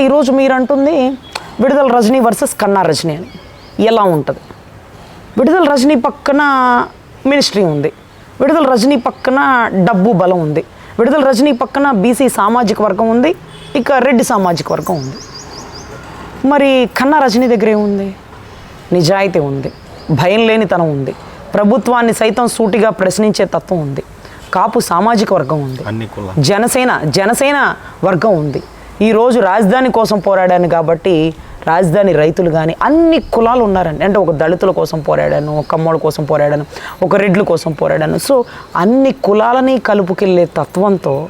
ఈరోజు మీరు అంటుంది విడుదల రజనీ వర్సెస్ కన్నా రజనీ అని. ఎలా ఉంటుంది? విడుదల రజనీ పక్కన మినిస్ట్రీ ఉంది. విడుదల రజనీ పక్కన డబ్బు బలం ఉంది. విడుదల రజనీ పక్కన బీసీ సామాజిక వర్గం ఉంది. ఇక రెడ్డి సామాజిక వర్గం ఉంది. మరి కన్నా రజనీ దగ్గర ఏముంది? నిజాయితీ ఉంది. భయం లేనితనం ఉంది. ప్రభుత్వాన్ని సైతం సూటిగా ప్రశ్నించే తత్వం ఉంది. కాపు సామాజిక వర్గం ఉంది. జనసేన జనసేన వర్గం ఉంది. ఈరోజు రాజధాని కోసం పోరాడాను కాబట్టి రాజధాని రైతులు కానీ అన్ని కులాలు ఉన్నారండి. అంటే ఒక దళితుల కోసం పోరాడాను ఒక కమ్మోళ్ళ కోసం పోరాడాను ఒక రెడ్ల కోసం పోరాడాను. సో అన్ని కులాలని కలుపుకెళ్ళే తత్వంతో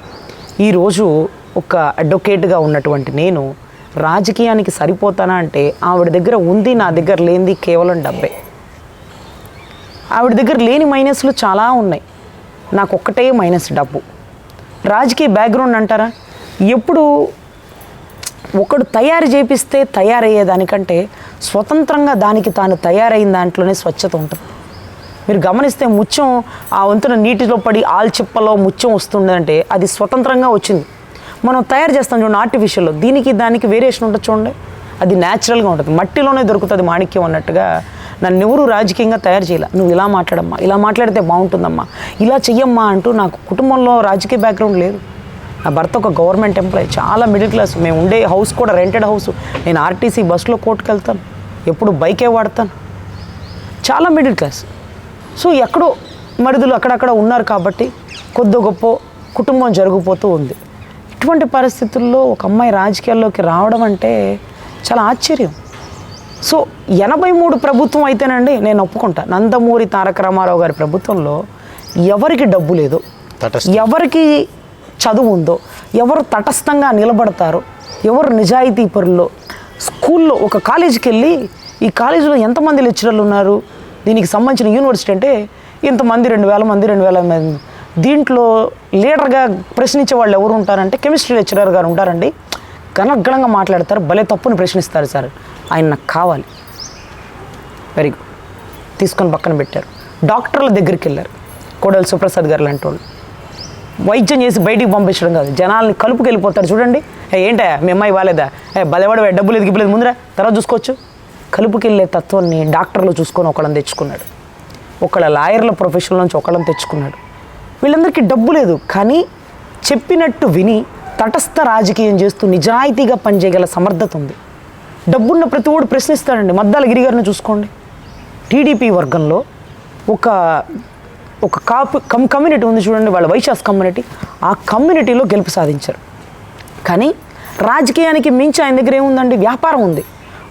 ఈరోజు ఒక అడ్వకేట్గా ఉన్నటువంటి నేను రాజకీయానికి సరిపోతానా అంటే ఆవిడ దగ్గర ఉంది నా దగ్గర లేనిది కేవలం డబ్బే. ఆవిడ దగ్గర లేని మైనస్లు చాలా ఉన్నాయి. నాకు ఒక్కటే మైనస్ డబ్బు. రాజకీయ బ్యాక్గ్రౌండ్ అంటారా? ఎప్పుడు ఒకడు తయారు చేపిస్తే తయారయ్యే దానికంటే స్వతంత్రంగా దానికి తాను తయారైన దాంట్లోనే స్వచ్ఛత ఉంటుంది. మీరు గమనిస్తే ముత్యం ఆ వంతున నీటిలో పడి ఆల్చిప్పలో ముత్యం వస్తుందంటే అది స్వతంత్రంగా వచ్చింది. మనం తయారు చేస్తాం చూడండి ఆర్టిఫిషియల్లో దీనికి దానికి వేరియేషన్ ఉంటుంది చూడండి. అది న్యాచురల్గా ఉంటుంది. మట్టిలోనే దొరుకుతుంది మాణిక్యం అన్నట్టుగా. నన్ను ఎవరు రాజకీయంగా తయారు చేయాల. నువ్వు ఇలా మాట్లాడమ్మా. ఇలా మాట్లాడితే బాగుంటుందమ్మా. ఇలా చెయ్యమ్మా అంటూ నాకు కుటుంబంలో రాజకీయ బ్యాక్గ్రౌండ్ లేదు. నా భర్త ఒక గవర్నమెంట్ ఎంప్లాయీ చాలా మిడిల్ క్లాస్. మేము ఉండే హౌస్ కూడా రెంటెడ్ హౌస్. నేను ఆర్టీసీ బస్సులో కోర్టుకు వెళ్తాను ఎప్పుడు బైకే వాడతాను. చాలా మిడిల్ క్లాస్. సో ఎక్కడో మరిదులు అక్కడక్కడ ఉన్నారు కాబట్టి కొద్ది గొప్ప కుటుంబం జరిగిపోతూ ఉంది. ఇటువంటి పరిస్థితుల్లో ఒక అమ్మాయి రాజకీయాల్లోకి రావడం అంటే చాలా ఆశ్చర్యం. సో ఎనభై మూడు ప్రభుత్వం అయితేనండి నేను ఒప్పుకుంటా. నందమూరి తారక రామారావు గారి ప్రభుత్వంలో ఎవరికి డబ్బు లేదు. ఎవరికి చదువు ఉందో ఎవరు తటస్థంగా నిలబడతారో ఎవరు నిజాయితీ పరుల్లో స్కూల్లో ఒక కాలేజీకి వెళ్ళి ఈ కాలేజీలో ఎంతమంది లెక్చరర్లు ఉన్నారు? దీనికి సంబంధించిన యూనివర్సిటీ అంటే ఇంతమంది రెండు వేల మంది రెండు వేల మంది. దీంట్లో లీడర్గా ప్రశ్నించే వాళ్ళు ఎవరు ఉంటారంటే కెమిస్ట్రీ లెక్చరర్ గారు ఉంటారండి. గణగణంగా మాట్లాడతారు భలే తప్పుని ప్రశ్నిస్తారు సార్. ఆయన నాకు కావాలి. Very good. తీసుకొని పక్కన పెట్టారు. డాక్టర్ల దగ్గరికి వెళ్ళారు. కోడల సుప్రసాద్ గారు లాంటి వాళ్ళు. వైద్యం చేసి బయటికి పంపించడం కాదు. జనాల్ని కలుపుకి వెళ్ళిపోతారు చూడండి ఏంటా మీ అమ్మాయి బాలేదా? బలవాడు డబ్బులు ఎదిగిపోలేదు ముందరా? తర్వాత చూసుకోవచ్చు. కలుపుకి వెళ్ళే తత్వాన్ని డాక్టర్లు చూసుకొని ఒకళ్ళని తెచ్చుకున్నాడు. ఒకళ్ళ లాయర్ల ప్రొఫెషన్ నుంచి ఒకళ్ళని తెచ్చుకున్నాడు. వీళ్ళందరికీ డబ్బు లేదు కానీ చెప్పినట్టు విని తటస్థ రాజకీయం చేస్తూ నిజాయితీగా పనిచేయగల సమర్థత ఉంది. డబ్బున్న ప్రతి ఓడు ప్రశ్నిస్తాడండి. మద్దాల గిరిగారిని చూసుకోండి. టీడీపీ వర్గంలో ఒక ఒక కాపు కమ్ కమ్యూనిటీ ఉంది చూడండి వాళ్ళ వైశాస్ కమ్యూనిటీ ఆ కమ్యూనిటీలో గెలుపు సాధించారు. కానీ రాజకీయానికి మించి ఆయన దగ్గర ఏముందండి? వ్యాపారం ఉంది.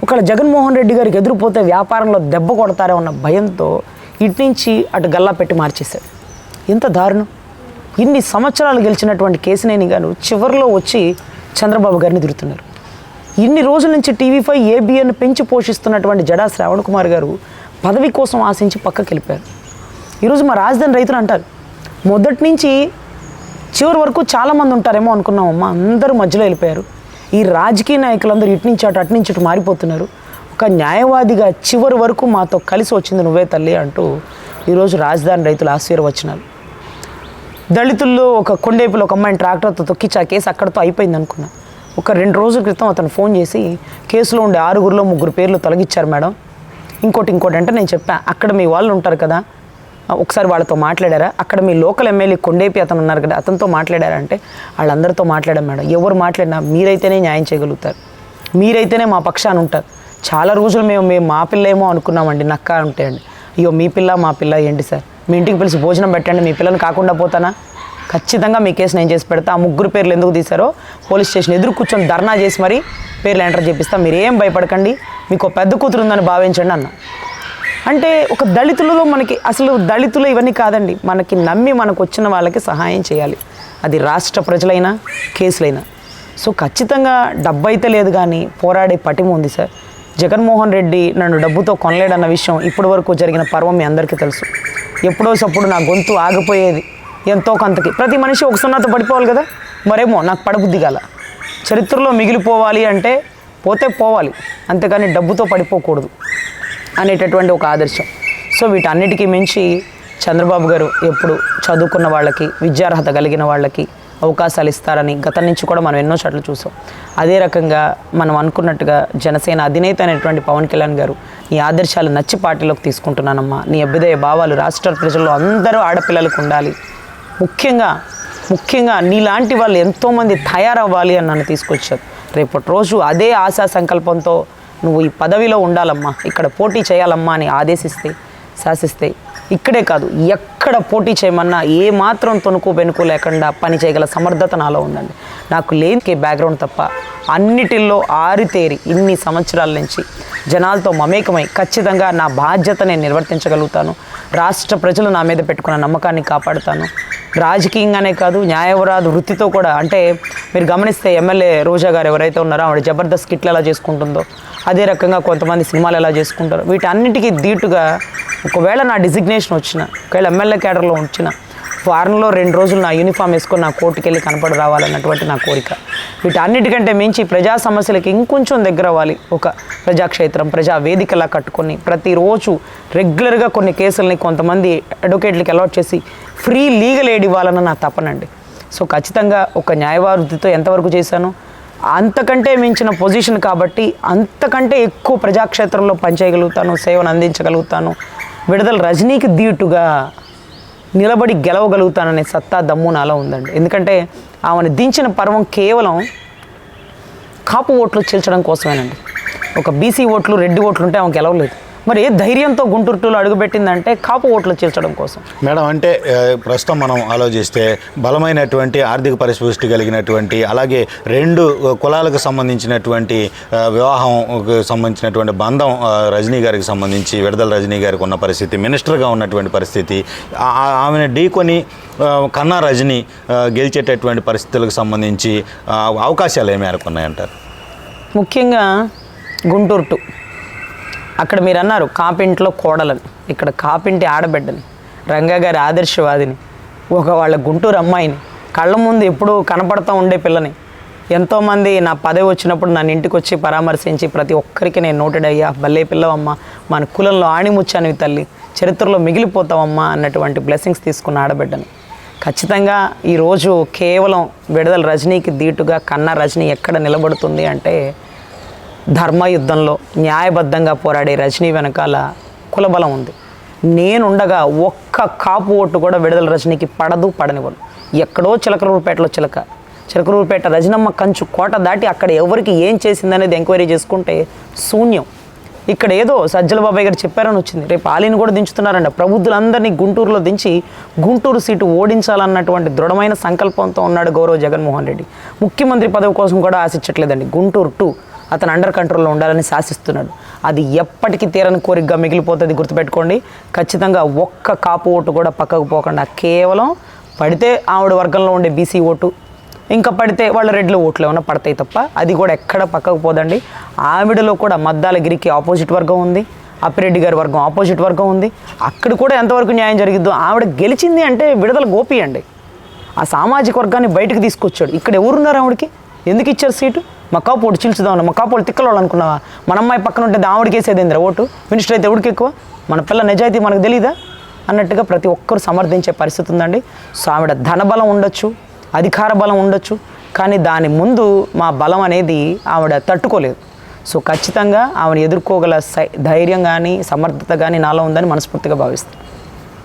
ఒకవేళ జగన్మోహన్ రెడ్డి గారికి ఎదురుపోతే వ్యాపారంలో దెబ్బ కొడతారే ఉన్న భయంతో ఇటు నుంచి అటు గల్లా పెట్టి మార్చేశాడు. ఎంత దారుణం. ఇన్ని సంవత్సరాలు గెలిచినటువంటి కేసినేని గారు చివరిలో వచ్చి చంద్రబాబు గారిని తిరుగుతున్నారు ఇన్ని రోజుల నుంచి టీవీ ఫైవ్ ఏబిఎన్ పెంచి పోషిస్తున్నటువంటి జడా శ్రావణ్ కుమార్ గారు పదవి కోసం ఆశించి పక్కకి వెళ్ళిపోయారు. ఈరోజు మా రాజధాని రైతులు అంటారు మొదటి నుంచి చివరి వరకు చాలామంది ఉంటారేమో అనుకున్నామమ్మా అందరూ మధ్యలో వెళ్ళిపోయారు. ఈ రాజకీయ నాయకులందరూ ఇటు నుంచి అటు అటు నుంచి ఇటు మారిపోతున్నారు. ఒక న్యాయవాదిగా చివరి వరకు మాతో కలిసి వచ్చింది నువ్వే తల్లి అంటూ ఈరోజు రాజధాని రైతులు ఆశీర్వచనాలు. దళితుల్లో ఒక కొండేపులో ఒక అమ్మాయిని ట్రాక్టర్తో తొక్కిచ్చి ఆ కేసు అక్కడితో అయిపోయింది అనుకున్నా. ఒక రెండు రోజుల క్రితం అతను ఫోన్ చేసి కేసులో ఉండే ఆరుగురిలో ముగ్గురు పేర్లు తొలగించారు మేడం. ఇంకోటి ఇంకోటి అంటే నేను చెప్పాను అక్కడ మీ వాళ్ళు ఉంటారు కదా ఒకసారి వాళ్ళతో మాట్లాడారా? అక్కడ మీ లోకల్ ఎమ్మెల్యే కొండేపి అతను ఉన్నారు కదా అతనితో మాట్లాడారా అంటే వాళ్ళందరితో మాట్లాడాం మేడం. ఎవరు మాట్లాడినా మీరైతేనే న్యాయం చేయగలుగుతారు. మీరైతేనే మా పక్షాన ఉంటారు. చాలా రోజులు మేము మేము మా పిల్లేమో అనుకున్నామండి నక్క ఉంటాయండి అయ్యో మీ పిల్ల మా పిల్ల ఏంటి సార్? మీ ఇంటికి పిలిచి భోజనం పెట్టండి మీ పిల్లని కాకుండా పోతానా? ఖచ్చితంగా మీ కేసు నేను చేసి పెడతా. ఆ ముగ్గురు పేర్లు ఎందుకు తీశారో పోలీస్ స్టేషన్ ఎదురు కూర్చొని ధర్నా చేసి మరీ పేర్లు ఎంటర్ చేపిస్తా. మీరు ఏం భయపడకండి. మీకు పెద్ద కూతురు ఉందని భావించండి అన్న. అంటే ఒక దళితులలో మనకి అసలు దళితులు ఇవన్నీ కాదండి. మనకి నమ్మి మనకు వచ్చిన వాళ్ళకి సహాయం చేయాలి. అది రాష్ట్ర ప్రజలైనా కేసులైనా. సో ఖచ్చితంగా డబ్బు అయితే లేదు కానీ పోరాడే పటిమ ఉంది సార్. జగన్మోహన్ రెడ్డి నన్ను డబ్బుతో కొనలేడన్న విషయం ఇప్పటి వరకు జరిగిన పర్వం మీ అందరికీ తెలుసు. ఎప్పుడో సప్పుడు నా గొంతు ఆగిపోయేది ఎంతో కొంతకి. ప్రతి మనిషి ఒక సున్నాతో పడిపోవాలి కదా? మరేమో నాకు పడబుద్ధి గల చరిత్రలో మిగిలిపోవాలి అంటే పోతే పోవాలి. అంతేకాని డబ్బుతో పడిపోకూడదు. అనేటటువంటి ఒక ఆదర్శం. సో వీటన్నిటికీ మించి చంద్రబాబు గారు ఎప్పుడు చదువుకున్న వాళ్ళకి విద్యార్హత కలిగిన వాళ్ళకి అవకాశాలు ఇస్తారని గతం నుంచి కూడా మనం ఎన్నో చోట్ల చూసాం. అదే రకంగా మనం అనుకున్నట్టుగా జనసేన అధినేత అయినటువంటి పవన్ కళ్యాణ్ గారు నీ ఆదర్శాలు నచ్చి పార్టీలోకి తీసుకుంటున్నానమ్మా. నీ అభ్యుదయ భావాలు రాష్ట్ర ప్రజల్లో అందరూ ఆడపిల్లలకు ఉండాలి. ముఖ్యంగా ముఖ్యంగా నీలాంటి వాళ్ళు ఎంతోమంది తయారవ్వాలి అని నన్ను తీసుకొచ్చారు. రేపటి రోజు అదే ఆశా సంకల్పంతో నువ్వు ఈ పదవిలో ఉండాలమ్మా. ఇక్కడ పోటీ చేయాలమ్మా అని ఆదేశిస్తే శాసిస్తే ఇక్కడే కాదు ఎక్కడ పోటీ చేయమన్నా ఏ మాత్రం తొనుకు వెనుకు లేకుండా పని చేయగల సమర్థత నాలో ఉందండి. నాకు లేనికే బ్యాక్గ్రౌండ్ తప్ప అన్నిటిల్లో ఆరితేరి ఇన్ని సంవత్సరాల నుంచి జనాలతో మమేకమై ఖచ్చితంగా నా బాధ్యత నేను నిర్వర్తించగలుగుతాను. రాష్ట్ర ప్రజలు నా మీద పెట్టుకున్న నమ్మకాన్ని కాపాడుతాను. రాజకీయంగానే కాదు న్యాయవరాధ వృత్తితో కూడా అంటే మీరు గమనిస్తే ఎమ్మెల్యే రోజా గారు ఎవరైతే ఉన్నారో ఆవిడ జబర్దస్త్ కిట్లు ఎలా చేసుకుంటుందో అదే రకంగా కొంతమంది సినిమాలు ఎలా చేసుకుంటారో వీటన్నిటికీ ధీటుగా ఒకవేళ నా డిజిగ్నేషన్ వచ్చిన ఒకవేళ ఎమ్మెల్యే క్యాడర్లో వచ్చిన ఫారెన్లో రెండు రోజులు నా యూనిఫామ్ వేసుకొని నా కోర్టుకి వెళ్ళి కనపడి రావాలన్నటువంటి నా కోరిక. వీటన్నిటికంటే మించి ప్రజా సమస్యలకు ఇంకొంచెం దగ్గర అవ్వాలి. ఒక ప్రజాక్షేత్రం ప్రజా వేదికలా కట్టుకొని ప్రతిరోజు రెగ్యులర్గా కొన్ని కేసుల్ని కొంతమంది అడ్వకేట్లకి అలాట్ చేసి ఫ్రీ లీగల్ ఎయిడ్ ఇవ్వాలన్న నా తపనండి సో ఖచ్చితంగా ఒక న్యాయవారుద్ధితో ఎంతవరకు చేశాను అంతకంటే మించిన పొజిషన్ కాబట్టి అంతకంటే ఎక్కువ ప్రజాక్షేత్రంలో పనిచేయగలుగుతాను సేవను అందించగలుగుతాను విడుదల రజనీకి దీటుగా నిలబడి గెలవగలుగుతాననే సత్తా దమ్ము నాలో ఉందండి. ఎందుకంటే ఆమెను దించిన పర్వం కేవలం కాపు ఓట్లు చీల్చడం కోసమేనండి. ఒక బీసీ ఓట్లు రెడ్డి ఓట్లు ఉంటే ఆమె గెలవలేదు. మరి ఏ ధైర్యంతో గుంటూరు టూలో అడుగుపెట్టిందంటే కాపు ఓట్లు చీల్చడం కోసం. మేడం అంటే ప్రస్తుతం మనం ఆలోచిస్తే బలమైనటువంటి ఆర్థిక పరిపుష్టి కలిగినటువంటి అలాగే రెండు కులాలకు సంబంధించినటువంటి ఆ, వివాహంకు సంబంధించినటువంటి బంధం రజనీ గారికి సంబంధించి విడుదల రజనీ గారికి ఉన్న పరిస్థితి మినిస్టర్గా ఉన్నటువంటి పరిస్థితి ఆమెను ఢీకొని కన్నా రజనీ గెలిచేటటువంటి పరిస్థితులకు సంబంధించి అవకాశాలు ఏ మేరకు ఉన్నాయంటారు? ముఖ్యంగా గుంటూరు టూ. అక్కడ మీరు అన్నారు కాపింట్లో కోడలని ఇక్కడ కాపింటి ఆడబిడ్డని రంగా గారి ఆదర్శవాదిని ఒక వాళ్ళ గుంటూరు అమ్మాయిని కళ్ళ ముందు ఎప్పుడూ కనపడతా ఉండే పిల్లని. ఎంతోమంది నా పదవి వచ్చినప్పుడు నన్ను ఇంటికి వచ్చి పరామర్శించి ప్రతి ఒక్కరికి నేను నోటెడ్ అయ్యా భలే పిల్లవమ్మ మన కులంలో ఆణిముచ్చానివి తల్లి చరిత్రలో మిగిలిపోతావమ్మా అన్నటువంటి బ్లెస్సింగ్స్ తీసుకున్న ఆడబిడ్డని. ఖచ్చితంగా ఈరోజు కేవలం విడుదల రజనీకి దీటుగా కన్నా రజనీ ఎక్కడ నిలబడుతుంది అంటే ధర్మయుద్ధంలో న్యాయబద్ధంగా పోరాడే రజనీ వెనకాల కులబలం ఉంది. నేనుండగా ఒక్క కాపు ఓటు కూడా విడుదల రజనీకి పడదు పడనివ్వను. ఎక్కడో చిలకరూరుపేటలో చిలక. చిలకరూరుపేట రజనమ్మ కంచు కోట దాటి అక్కడ ఎవరికి ఏం చేసిందనేది ఎంక్వైరీ చేసుకుంటే శూన్యం. ఇక్కడ ఏదో సజ్జల బాబాయ్ గారు చెప్పారని వచ్చింది. రేపు ఆలీని కూడా దించుతున్నారంట. ప్రబుద్ధులందరినీ గుంటూరులో దించి గుంటూరు సీటు ఓడించాలన్నటువంటి దృఢమైన సంకల్పంతో ఉన్నాడు గౌరవ్ జగన్మోహన్ రెడ్డి. ముఖ్యమంత్రి పదవి కోసం కూడా ఆశించట్లేదండి. గుంటూరు టూ. అతను అండర్ కంట్రోల్లో ఉండాలని శాసిస్తున్నాడు. అది ఎప్పటికీ తీరని కోరికగా మిగిలిపోతుంది గుర్తుపెట్టుకోండి. ఖచ్చితంగా ఒక్క కాపు ఓటు కూడా పక్కకు పోకుండా కేవలం పడితే ఆవిడ వర్గంలో ఉండే బీసీ ఓటు ఇంకా పడితే వాళ్ళ రెడ్ల ఓట్లు ఏమైనా పడతాయి తప్ప అది కూడా ఎక్కడ పక్కకు పోదండి. ఆవిడలో కూడా మద్దాలగిరికి ఆపోజిట్ వర్గం ఉంది అప్పిరెడ్డి గారి వర్గం ఆపోజిట్ వర్గం ఉంది. అక్కడ కూడా ఎంతవరకు న్యాయం జరిగిద్దో ఆవిడ గెలిచింది అంటే విడుదల గోపి అండి. ఆ సామాజిక వర్గాన్ని బయటకు తీసుకొచ్చాడు. ఇక్కడ ఎవరున్నారు ఆవిడకి? ఎందుకు ఇచ్చారు సీటు? మా కాపోటు చీల్చుదాం మా కాపోలు తిక్కలోళ్ళు అనుకున్నావా? మన అమ్మాయి పక్కన ఉంటే ఆవిడకి వేసేది ఓటు? మినిస్టర్ అయితే ఎవరికి ఎక్కువ? మన పిల్ల నిజాయితీ మనకు తెలీదా? అన్నట్టుగా ప్రతి ఒక్కరు సమర్థించే పరిస్థితి ఉందండి. సో ఆవిడ ధనబలం ఉండొచ్చు అధికార బలం ఉండొచ్చు కానీ దాని ముందు మా బలం అనేది ఆవిడ తట్టుకోలేదు. సో ఖచ్చితంగా ఆవిడ ఎదుర్కోగల సై ధైర్యం కానీ సమర్థత కానీ నాలో ఉందని మనస్ఫూర్తిగా భావిస్తాను